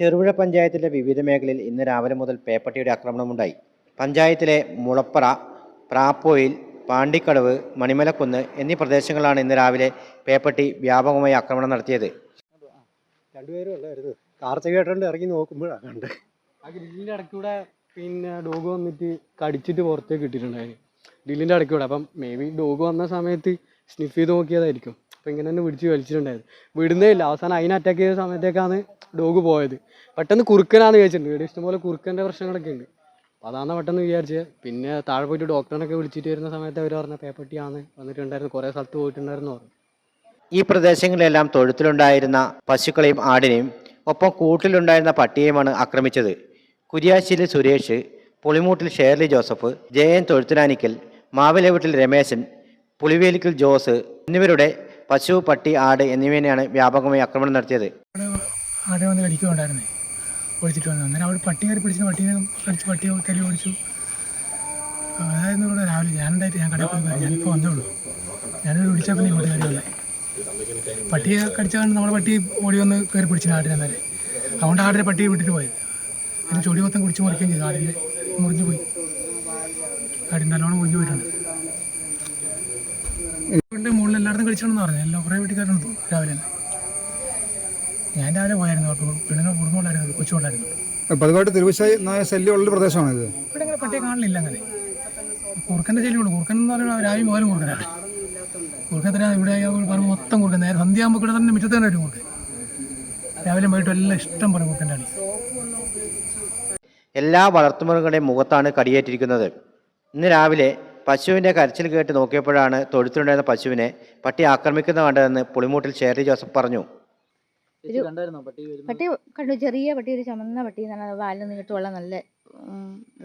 ചെറുപുഴ പഞ്ചായത്തിലെ വിവിധ മേഖലയിൽ ഇന്ന് രാവിലെ മുതൽ പേപ്പട്ടിയുടെ ആക്രമണമുണ്ടായി. പഞ്ചായത്തിലെ മുളപ്പറ പ്രാപ്പോയിൽ പാണ്ടിക്കടവ് മണിമലക്കുന്ന് എന്നീ പ്രദേശങ്ങളാണ് ഇന്ന് രാവിലെ പേപ്പട്ടി വ്യാപകമായി ആക്രമണം നടത്തിയത്. രണ്ടുപേരും ഇറങ്ങി നോക്കുമ്പോഴാണ് കണ്ട് ആ ഗ്രില്ലിന്റെ ഇടയ്ക്കൂടെ പിന്നെ ഡോഗ് വന്നിട്ട് കടിച്ചിട്ട് പുറത്തേക്ക് ഇട്ടിട്ടുണ്ടായിരുന്നു ഗ്രില്ലിന്റെ ഇടയ്ക്കൂടെ. അപ്പം മേ ബി ഡോഗ് വന്ന സമയത്ത് സ്നിഫ് ചെയ്ത് നോക്കിയതായിരിക്കും. അപ്പം ഇങ്ങനെ തന്നെ പിടിച്ച് വലിച്ചിട്ടുണ്ടായിരുന്നു വിടുന്നേ ഇല്ല. അവസാനം അതിനെ അറ്റാക്ക് ചെയ്ത സമയത്തേക്കാണ് ഡോഗ് പോയത്. പെട്ടെന്ന് കുറുക്കനാന്ന് വിചാരിച്ചിട്ടുണ്ട്. ഇഷ്ടംപോലെ കുറുക്കന്റെ പ്രശ്നങ്ങളൊക്കെ ഉണ്ട്. അപ്പോൾ അതാണ് പെട്ടെന്ന് വിചാരിച്ചത് പിന്നെ താഴെ പോയിട്ട് ഡോക്ടറിനൊക്കെ വിളിച്ചിട്ട് വരുന്ന സമയത്ത് അവർ പറഞ്ഞ പേപ്പട്ടിയാണ് വന്നിട്ടുണ്ടായിരുന്നു. കുറേ സ്ഥലത്ത് പോയിട്ടുണ്ടായിരുന്നു പറഞ്ഞു. ഈ പ്രദേശങ്ങളിലെല്ലാം തൊഴുത്തിലുണ്ടായിരുന്ന പശുക്കളെയും ആടിനെയും ഒപ്പം കൂട്ടിലുണ്ടായിരുന്ന പട്ടിയെയുമാണ് ആക്രമിച്ചത്. കുര്യാശ്ശേരി സുരേഷ് പുളിമൂട്ടിൽ ഷേർലി ജോസഫ് ജയൻ തൊഴുത്തിലാനിക്കൽ മാവിലവീട്ടിൽ രമേശൻ പുളിവേലിക്കൽ ജോസ് എന്നിവരുടെ പശു പട്ടി ആട് എന്നിവനെയാണ് വ്യാപകമായി ആക്രമണം നടത്തിയത്. ആടെ വന്ന് കടിക്കുന്നുണ്ടായിരുന്നേ ഓടിച്ചിട്ട് വന്നു. അന്നേരം അവിടെ പട്ടി കയറി പിടിച്ചു പട്ടീനെ കടിച്ചു പട്ടിയെ കരി ഓടിച്ചു. അതായിരുന്നു ഇവിടെ രാവിലെ. ഞാനുണ്ടായിട്ട് ഞാൻ കടയിൽ പോയി ഞാനിപ്പോൾ വന്നേ ഉള്ളൂ. ഞാനൊരു വിളിച്ചാൽ പിന്നെ ഇങ്ങോട്ട് കയറി വന്നേ പട്ടിയെ കടിച്ചാൽ നമ്മുടെ പട്ടി ഓടി വന്ന് കയറി പിടിച്ചു ആടിനെ അന്നേരം അതുകൊണ്ട് ആടിനെ പട്ടിയെ വിട്ടിട്ട് പോയത്. അതിന് ചൊടി മൊത്തം കുടിച്ച് മുറിക്കുകയും ചെയ്തു. ആടിന്റെ മുറിഞ്ഞു പോയി. ആടിന്റെ നല്ലോണം മുറിഞ്ഞു പോയിട്ടുണ്ട്. വീടിന്റെ മുകളിൽ എല്ലായിടത്തും കടിച്ചിട്ടുണ്ടെന്ന് പറഞ്ഞു. എല്ലാം കുറേ വീട്ടിൽ രാവിലെ തന്നെ. ഞാൻ രാവിലെ പോയായിരുന്നു പെണ്ണുങ്ങൾ കുടുംബമുണ്ടായിരുന്നു കൊച്ചുകൊണ്ടായിരുന്നു പതിവായിട്ട് തിരുവശായി നായ ശല്യമുള്ള പ്രദേശമാണ് ഇത്. ഇവിടെ അങ്ങനെ പട്ടിയെ കാണില്ല അങ്ങനെ. കുറുക്കന്റെ ശല്യമുള്ളൂ കുറുക്കൻ എന്ന് പറയുമ്പോൾ രാവിലെ പോലും കുറുക്കനാണ് കുറുക്കത്തിന് ഇവിടെ പറമ്പ് മൊത്തം കുറുക്കൻ. നേരെ സന്ധ്യയാകുമ്പോൾ ഇവിടെ തന്നെ മുറ്റത്ത് തന്നെ ഒരു കുറുക്കൻ. രാവിലെ പോയിട്ട് എല്ലാം ഇഷ്ടം പോലെ കുറുക്കന്റെ കളി എല്ലാ വളർത്തുമൃഗങ്ങളുടെയും മുഖത്താണ് കടിയേറ്റിരിക്കുന്നത്. ഇന്ന് രാവിലെ പശുവിന്റെ കരച്ചിൽ കേട്ട് നോക്കിയപ്പോഴാണ് തൊഴുത്തിലുണ്ടായിരുന്ന പശുവിനെ പട്ടി ആക്രമിക്കുന്ന കണ്ടതെന്ന് പുളിമൂട്ടിൽ ചേരി ജോസഫ് പറഞ്ഞു. പട്ടി കണ്ടു. ചെറിയ പട്ടി ഒരു ചുമന്ന പട്ടി നല്ല വാലിന് നീട്ടുള്ള നല്ല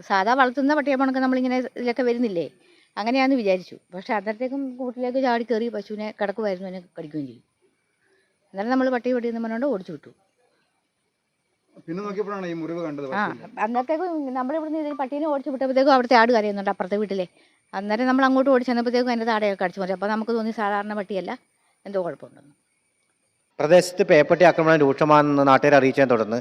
സാധാ വളർത്തുന്ന പട്ടിയെ കണക്ക് നമ്മളിങ്ങനെ ഇതിലൊക്കെ വരുന്നില്ലേ? അങ്ങനെയാന്ന് വിചാരിച്ചു. പക്ഷെ അന്നേരത്തേക്കും കൂട്ടിലേക്ക് ചാടി കയറി പശുവിനെ കിടക്കുമായിരുന്നു എന്നെ കടിക്കുകയും ചെയ്യും അന്നേരം നമ്മൾ പട്ടി പട്ടി എന്ന് പറഞ്ഞുകൊണ്ട് ഓടിച്ചു വിട്ടു. പിന്നെ നോക്കിയപ്പോഴാണ് ഈ മുറിവ് കണ്ടത് ആ അന്നത്തേക്കും നമ്മളിവിടുന്ന് ഇതിൽ പട്ടീനെ ഓടിച്ചു വിട്ടപ്പോഴത്തേക്കും അവിടുത്തെ ആട് കരയുന്നുണ്ട് അപ്പുറത്തെ വീട്ടിലെ. അന്നേരം നമ്മൾ അങ്ങോട്ട് ഓടി ചെന്നപ്പോഴത്തേക്കും അതിന്റെ താടയൊക്കെ അടിച്ചു മറിച്ചു. അപ്പോൾ നമുക്ക് തോന്നി സാധാരണ പട്ടിയല്ല. എന്തോ കുഴപ്പമുണ്ടെന്ന്. പ്രദേശത്ത് പേപ്പട്ടി ആക്രമണം രൂക്ഷമാണെന്ന് നാട്ടുകാരെ അറിയിച്ചതിനെ തുടർന്ന്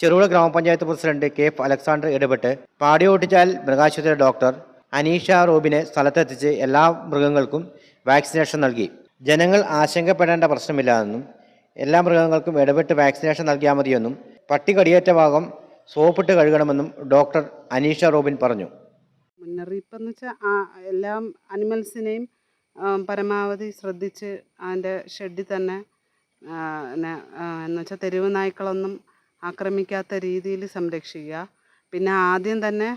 ചെറുപുഴ ഗ്രാമപഞ്ചായത്ത് പ്രസിഡന്റ് കെ അലക്സാണ്ടർ ഇടപെട്ട് പാടിയോട്ടിച്ചാൽ മൃഗാശുപത്രി ഡോക്ടർ അനീഷ റോബിനെ സ്ഥലത്തെത്തിച്ച് എല്ലാ മൃഗങ്ങൾക്കും വാക്സിനേഷൻ നൽകി. ജനങ്ങൾ ആശങ്കപ്പെടേണ്ട പ്രശ്നമില്ലാതെന്നും എല്ലാ മൃഗങ്ങൾക്കും ഇടപെട്ട് വാക്സിനേഷൻ നൽകിയാൽ മതിയെന്നും പട്ടി കടിയേറ്റ ഭാഗം സോപ്പിട്ട് കഴുകണമെന്നും ഡോക്ടർ അനീഷ റോബിൻ പറഞ്ഞു. മുന്നറിയിപ്പെന്ന് വെച്ചാൽ എല്ലാ അനിമൽസിനെയും പരമാവധി ശ്രദ്ധിച്ച് അതിന്റെ ഷെഡിൽ തന്നെ ആ, പിന്നെ എന്ന് വെച്ചാൽ തെരുവ് നായ്ക്കളൊന്നും ആക്രമിക്കാത്ത രീതിയിൽ സംരക്ഷിക്കുക. പിന്നെ ആദ്യം തന്നെ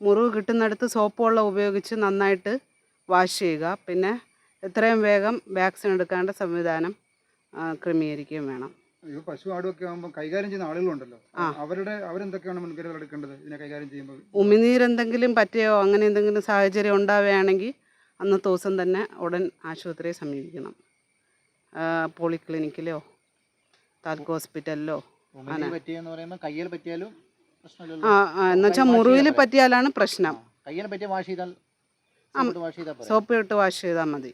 മുറിവ് കിട്ടുന്നിടത്ത് സോപ്പ് വെള്ളം ഉപയോഗിച്ച് നന്നായിട്ട് വാഷ് ചെയ്യുക. പിന്നെ എത്രയും വേഗം വാക്സിൻ എടുക്കേണ്ട സംവിധാനം ക്രമീകരിക്കുകയും വേണം. പശു ആടുമൊക്കെ ആകുമ്പോൾ കൈകാര്യം ചെയ്യുന്ന ആളുകളുണ്ടല്ലോ. അവരുടെ അവരെന്തൊക്കെയാണ് മുൻകരുതൽ എടുക്കേണ്ടത് ഇതിനെ കൈകാര്യം ചെയ്യുമ്പോൾ? ഉമിനീരെന്തെങ്കിലും പറ്റിയോ അങ്ങനെ എന്തെങ്കിലും സാഹചര്യം ഉണ്ടാവുകയാണെങ്കിൽ അന്നത്തെ ദിവസം തന്നെ ഉടൻ ആശുപത്രിയെ സമീപിക്കണം. പോളിക്ലിനിക്കിലോ താലൂക്ക് ഹോസ്പിറ്റലിലോ ആ എന്നുവെച്ചാൽ മുറിവിൽ പറ്റിയാലാണ് പ്രശ്നം. സോപ്പ് ഇട്ട് വാഷ് ചെയ്താൽ മതി.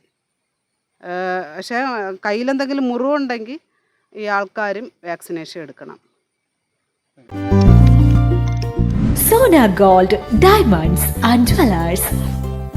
പക്ഷെ പക്ഷേ കയ്യിലെന്തെങ്കിലും മുറിവുണ്ടെങ്കിൽ ഈ ആൾക്കാരും വാക്സിനേഷൻ എടുക്കണം. Sona gold diamonds and jewellers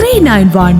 three nine one